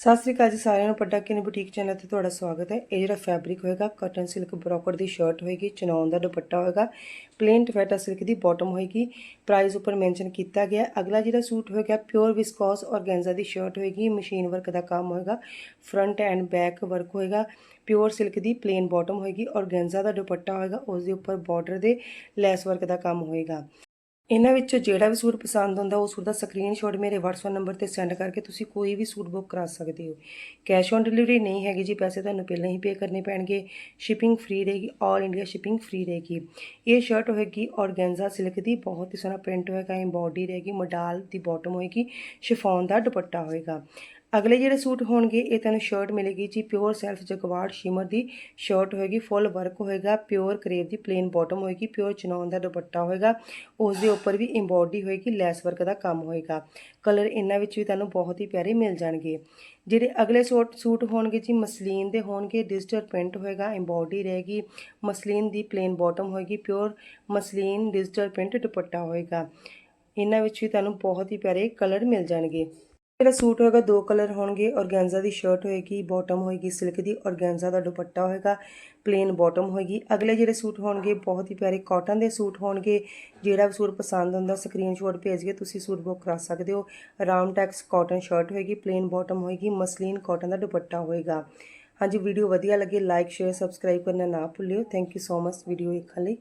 ਸਤਿ ਸ੍ਰੀ ਅਕਾਲ ਜੀ ਸਾਰਿਆਂ ਨੂੰ ਪਟਾਕੇ ਨੇ ਬੁਟੀਕ ਚੈਨਲ ਤੇ ਤੁਹਾਡਾ ਸਵਾਗਤ ਹੈ। ਇਹ ਜਿਹੜਾ ਫੈਬਰਿਕ ਹੋਏਗਾ ਕਾਟਨ ਸਿਲਕ ਬ੍ਰੋਕਰ ਦੀ ਸ਼ਰਟ ਹੋਏਗੀ ਚਨੌਨ ਦਾ ਦੁਪੱਟਾ ਹੋਏਗਾ ਪਲੇਨ ਟਫੈਟਾ ਸਿਲਕ ਦੀ ਬਾਟਮ ਹੋਏਗੀ। ਪ੍ਰਾਈਸ ਉੱਪਰ ਮੈਂਸ਼ਨ ਕੀਤਾ ਗਿਆ। ਅਗਲਾ ਜਿਹੜਾ ਸੂਟ ਹੋਏਗਾ ਪਿਓਰ ਵਿਸਕੋਸ ਔਰਗੈਂਜ਼ਾ ਦੀ ਸ਼ਰਟ ਹੋਏਗੀ ਮਸ਼ੀਨ ਵਰਕ ਦਾ ਕੰਮ ਹੋਏਗਾ ਫਰੰਟ ਐਂਡ ਬੈਕ ਵਰਕ ਹੋਏਗਾ ਪਿਓਰ ਸਿਲਕ ਦੀ ਪਲੇਨ ਬਾਟਮ ਹੋਏਗੀ ਔਰਗੈਂਜ਼ਾ ਦਾ ਦੁਪੱਟਾ ਹੋਏਗਾ, ਉਸ ਦੇ ਉੱਪਰ ਬਾਰਡਰ ਦੇ ਲੈਸ ਵਰਕ ਦਾ ਕੰਮ ਹੋਏਗਾ। ਇਹਨਾਂ ਵਿੱਚੋਂ ਜਿਹੜਾ ਵੀ ਸੂਟ ਪਸੰਦ ਹੁੰਦਾ, ਉਹ ਸੂਟ ਦਾ ਸਕਰੀਨਸ਼ਾਟ ਮੇਰੇ WhatsApp ਨੰਬਰ ਤੇ ਸੈਂਡ ਕਰਕੇ ਤੁਸੀਂ ਕੋਈ ਵੀ ਸੂਟ ਬੁੱਕ ਕਰਾ ਸਕਦੇ ਹੋ। ਕੈਸ਼ ਔਨ ਡਿਲੀਵਰੀ ਨਹੀਂ ਹੈਗੀ ਜੀ, ਪੈਸੇ ਤੁਹਾਨੂੰ ਪਹਿਲਾਂ ਹੀ ਪੇ ਕਰਨੇ ਪੈਣਗੇ। ਸ਼ਿਪਿੰਗ ਫ੍ਰੀ ਰਹੇਗੀ ਆਲ ਇੰਡੀਆ ਸ਼ਿਪਿੰਗ ਫ੍ਰੀ ਰਹੇਗੀ। ਇਹ ਸ਼ਰਟ ਹੋਏਗੀ ਔਰਗੈਂਜ਼ਾ ਸਿਲਕ ਦੀ, ਬਹੁਤ ਹੀ ਸੋਹਣਾ ਪ੍ਰਿੰਟ ਹੋਏਗਾ ਐਮਬੋਡੀ ਰਹੇਗੀ, ਮਡਾਲ ਦੀ ਬਾਟਮ ਹੋਏਗੀ ਸ਼ਿਫੋਨ ਦਾ ਦੁਪੱਟਾ ਹੋਏਗਾ। ਅਗਲੇ ਜਿਹੜੇ ਸੂਟ ਹੋਣਗੇ, ਇਹ ਤੁਹਾਨੂੰ ਸ਼ਰਟ ਮਿਲੇਗੀ ਜੀ ਪਿਓਰ ਸੈਲਫ ਜਗਵਾੜ ਸ਼ਿਮਰ ਦੀ ਸ਼ਰਟ ਹੋਏਗੀ ਫੁੱਲ ਵਰਕ ਹੋਏਗਾ ਪਿਓਰ ਕਰੇਵ ਦੀ ਪਲੇਨ ਬਾਟਮ ਹੋਏਗੀ ਪਿਓਰ ਚਨੌਨ ਦਾ ਦੁਪੱਟਾ ਹੋਏਗਾ ਉਸ ਦੇ ਉੱਪਰ ਵੀ ਐਮਬੋਡੀ ਹੋਏਗੀ ਲੈਸ ਵਰਕ ਦਾ ਕੰਮ ਹੋਏਗਾ। ਕਲਰ ਇਹਨਾਂ ਵਿੱਚ ਵੀ ਤੁਹਾਨੂੰ ਬਹੁਤ ਹੀ ਪਿਆਰੇ ਮਿਲ ਜਾਣਗੇ। ਜਿਹੜੇ ਅਗਲੇ ਸੂਟ ਸੂਟ ਹੋਣਗੇ ਜੀ, ਮਸਲੀਨ ਦੇ ਹੋਣਗੇ ਡਿਜੀਟਲ ਪ੍ਰਿੰਟ ਹੋਏਗਾ ਐਮਬੋਡੀ ਰਹੇਗੀ, ਮਸਲੀਨ ਦੀ ਪਲੇਨ ਬਾਟਮ ਹੋਏਗੀ pure muslin digital print dupatta ਹੋਏਗਾ। ਇਹਨਾਂ ਵਿੱਚ ਵੀ ਤੁਹਾਨੂੰ ਬਹੁਤ ਹੀ ਪਿਆਰੇ ਕਲਰ ਮਿਲ ਜਾਣਗੇ। ਜਿਹੜਾ ਸੂਟ ਹੋਏਗਾ, ਦੋ ਕਲਰ ਹੋਣਗੇ। ਔਰਗੈਂਜ਼ਾ ਦੀ ਸ਼ਰਟ ਹੋਏਗੀ ਬਾਟਮ ਹੋਏਗੀ ਸਿਲਕ ਦੀ। ਔਰਗੈਂਜ਼ਾ ਦਾ ਦੁਪੱਟਾ ਹੋਏਗਾ ਪਲੇਨ ਬਾਟਮ ਹੋਏਗੀ। ਅਗਲੇ ਜਿਹੜੇ ਸੂਟ ਹੋਣਗੇ, ਬਹੁਤ ਹੀ ਪਿਆਰੇ ਕਾਟਨ ਦੇ ਸੂਟ ਹੋਣਗੇ। ਜਿਹੜਾ ਵੀ ਸੂਟ ਪਸੰਦ ਹੁੰਦਾ ਸਕਰੀਨਸ਼ਾਟ ਭੇਜ ਕੇ ਤੁਸੀਂ ਸੂਟ ਬੁੱਕ ਕਰਾ ਸਕਦੇ ਹੋ। ਰਾਮ ਟੈਕਸ ਕਾਟਨ ਸ਼ਰਟ ਹੋਏਗੀ ਪਲੇਨ ਬਾਟਮ ਹੋਏਗੀ, ਮਸਲੀਨ ਕਾਟਨ ਦਾ ਦੁਪੱਟਾ ਹੋਏਗਾ। ਹਾਂਜੀ ਵੀਡੀਓ ਵਧੀਆ ਲੱਗੇ ਲਾਈਕ ਸ਼ੇਅਰ ਸਬਸਕ੍ਰਾਈਬ ਕਰਨਾ ਨਾ ਭੁੱਲਿਓ। Thank you so much video ਦੇਖਣ ਲਈ।